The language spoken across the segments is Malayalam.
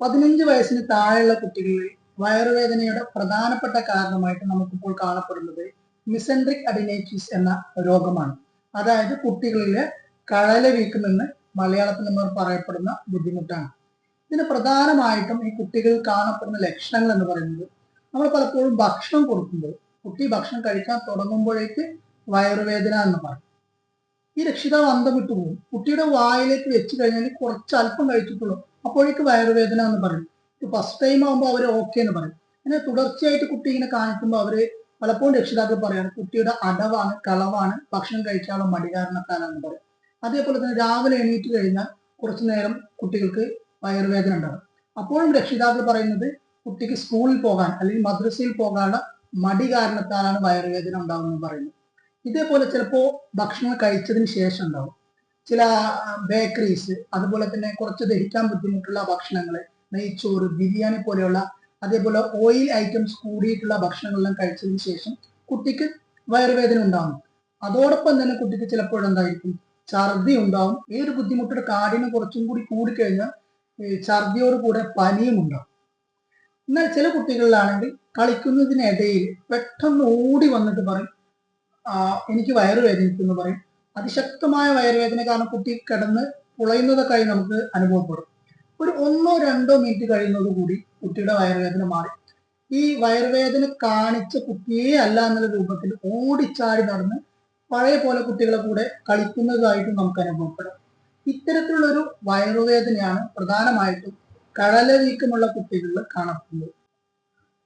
പതിനഞ്ച് വയസ്സിന് താഴെയുള്ള കുട്ടികളിൽ വയറുവേദനയുടെ പ്രധാനപ്പെട്ട കാരണമായിട്ട് നമുക്കിപ്പോൾ കാണപ്പെടുന്നത് മിസെൻട്രിക് അഡിനേറ്റിസ് എന്ന രോഗമാണ്. അതായത് കുട്ടികളിലെ കഴല വീക്കുമെന്ന് മലയാളത്തിൽ നമ്മൾ പറയപ്പെടുന്ന ബുദ്ധിമുട്ടാണ്. ഇതിന് പ്രധാനമായിട്ടും ഈ കുട്ടികൾ കാണപ്പെടുന്ന ലക്ഷണങ്ങൾ എന്ന് പറയുന്നത് നമ്മൾ പലപ്പോഴും ഭക്ഷണം കൊടുക്കുമ്പോൾ കുട്ടി ഭക്ഷണം കഴിക്കാൻ തുടങ്ങുമ്പോഴേക്ക് വയറുവേദന എന്ന് പറയും. ഈ രക്ഷിതാവ് അന്തം വിട്ടുപോകും. കുട്ടിയുടെ വായിലേക്ക് വെച്ച് കഴിഞ്ഞാൽ കുറച്ച് അല്പം കഴിച്ചിട്ടുള്ളൂ. അപ്പോഴേക്ക് വയറുവേദന എന്ന് പറയും. ഫസ്റ്റ് ടൈം ആകുമ്പോൾ അവർ ഓക്കെ എന്ന് പറയും. അങ്ങനെ തുടർച്ചയായിട്ട് കുട്ടി ഇങ്ങനെ കാണിക്കുമ്പോൾ അവർ പലപ്പോഴും രക്ഷിതാക്കൾ പറയാണ് കുട്ടിയുടെ അടവാണ് കളവാണ് ഭക്ഷണം കഴിച്ചാലും മടി കാരണത്താലാണെന്ന് പറയും. അതേപോലെ തന്നെ രാവിലെ എണീറ്റ് കഴിഞ്ഞാൽ കുറച്ചു നേരം കുട്ടികൾക്ക് വയറുവേദന ഉണ്ടാകും. അപ്പോഴും രക്ഷിതാക്കൾ പറയുന്നത് കുട്ടിക്ക് സ്കൂളിൽ പോകാൻ അല്ലെങ്കിൽ മദ്രസയിൽ പോകാനുള്ള മടി കാരണത്താലാണ് വയറുവേദന ഉണ്ടാകുന്നത് പറയുന്നത്. ഇതേപോലെ ചിലപ്പോൾ ഭക്ഷണം കഴിച്ചതിന് ശേഷം ഉണ്ടാവും. ചില ബേക്കറീസ് അതുപോലെ തന്നെ കുറച്ച് ദഹിക്കാൻ ബുദ്ധിമുട്ടുള്ള ഭക്ഷണങ്ങൾ നെയ്ച്ചോറ് ബിരിയാണി പോലെയുള്ള അതേപോലെ ഓയിൽ ഐറ്റംസ് കൂടിയിട്ടുള്ള ഭക്ഷണങ്ങളെല്ലാം കഴിച്ചതിന് ശേഷം കുട്ടിക്ക് വയറുവേദന ഉണ്ടാകും. അതോടൊപ്പം തന്നെ കുട്ടിക്ക് ചിലപ്പോഴെന്തായിരിക്കും ഛർദി ഉണ്ടാവും. ഏത് ബുദ്ധിമുട്ടുടെ കാഠിന്യം കുറച്ചും കൂടി കൂടിക്കഴിഞ്ഞാൽ ഛർദിയോട് കൂടെ പനിയും ഉണ്ടാവും. എന്നാൽ ചില കുട്ടികളിലാണെങ്കിൽ കളിക്കുന്നതിനിടയിൽ പെട്ടെന്ന് ഓടി വന്നിട്ട് പറയും എനിക്ക് വയറുവേദനിക്കുന്നു പറയും. അതിശക്തമായ വയറുവേദന കാരണം കുട്ടി കിടന്ന് പുളയുന്നതൊക്കെയായി നമുക്ക് അനുഭവപ്പെടും. ഒരു ഒന്നോ രണ്ടോ മിനിറ്റ് കഴിയുന്നതോടുകൂടി കുട്ടിയുടെ വയറുവേദന മാറി. ഈ വയറുവേദന കാണിച്ച കുട്ടിയെ അല്ല എന്നുള്ള രൂപത്തിൽ ഓടിച്ചാടി നടന്ന് പഴയ പോലെ കുട്ടികളെ കൂടെ കളിക്കുന്നതായിട്ടും നമുക്ക് അനുഭവപ്പെടാം. ഇത്തരത്തിലുള്ള ഒരു വയറുവേദനയാണ് പ്രധാനമായിട്ടും കടല വീക്കമുള്ള കുട്ടികളിൽ കാണപ്പെടുന്നത്.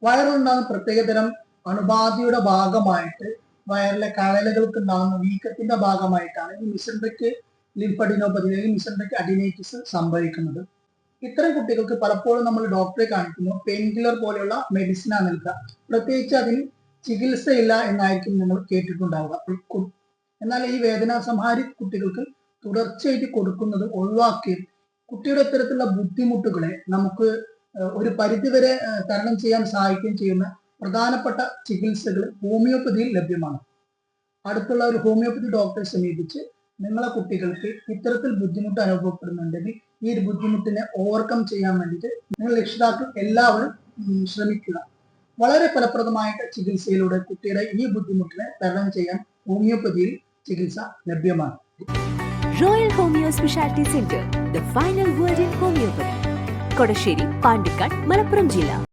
വയറുണ്ടാകുന്ന പ്രത്യേകതരം അണുബാധയുടെ ഭാഗമായിട്ട് വയറിലെ കഴലകൾക്ക് ഉണ്ടാകുന്ന വീക്കത്തിന്റെ ഭാഗമായിട്ടാണ് ഈ മിസൻട്രിക് ലിംഫഡിനോപ്പതി അല്ലെങ്കിൽ മിസൻട്രിക് അഡിനൈറ്റിസ് സംഭവിക്കുന്നത്. ഇത്തരം കുട്ടികൾക്ക് പലപ്പോഴും നമ്മൾ ഡോക്ടറെ കാണിക്കുന്നു. പെയിൻ കില്ലർ പോലെയുള്ള മെഡിസിനാണ് നൽകുക. പ്രത്യേകിച്ച് അതിന് ചികിത്സയില്ല എന്നായിരിക്കും നിങ്ങൾ കേട്ടിട്ടുണ്ടാവുക. എന്നാൽ ഈ വേദന സംഹാരി കുട്ടികൾക്ക് തുടർച്ചയായിട്ട് കൊടുക്കുന്നത് ഒഴിവാക്കി കുട്ടിയുടെ ഇത്തരത്തിലുള്ള ബുദ്ധിമുട്ടുകളെ നമുക്ക് ഒരു പരിധിവരെ തരണം ചെയ്യാൻ സഹായിക്കുകയും ചെയ്യുന്ന പ്രധാനപ്പെട്ട ചികിത്സകൾ ഹോമിയോപ്പതിയിൽ ലഭ്യമാണ്. അടുത്തുള്ള ഒരു ഹോമിയോപ്പതി ഡോക്ടറെ സമീപിച്ച് നിങ്ങളെ കുട്ടികൾക്ക് ഇത്തരത്തിൽ ബുദ്ധിമുട്ട് അനുഭവപ്പെടുന്നുണ്ടെങ്കിൽ ഈ ഒരു ബുദ്ധിമുട്ടിനെ ഓവർകം ചെയ്യാൻ വേണ്ടിയിട്ട് നിങ്ങൾ രക്ഷിതാക്കൾ എല്ലാവരും ശ്രമിക്കുക. വളരെ ഫലപ്രദമായിട്ട് ചികിത്സയിലൂടെ കുട്ടിയുടെ ഈ ബുദ്ധിമുട്ടിനെ തരണം ചെയ്യാൻ ഹോമിയോപ്പതിയിൽ ചികിത്സ ലഭ്യമാണ്. Royal homeo speciality centre the final word in homeopathy Kodassery Pandikkad Malappuram ജില്ല.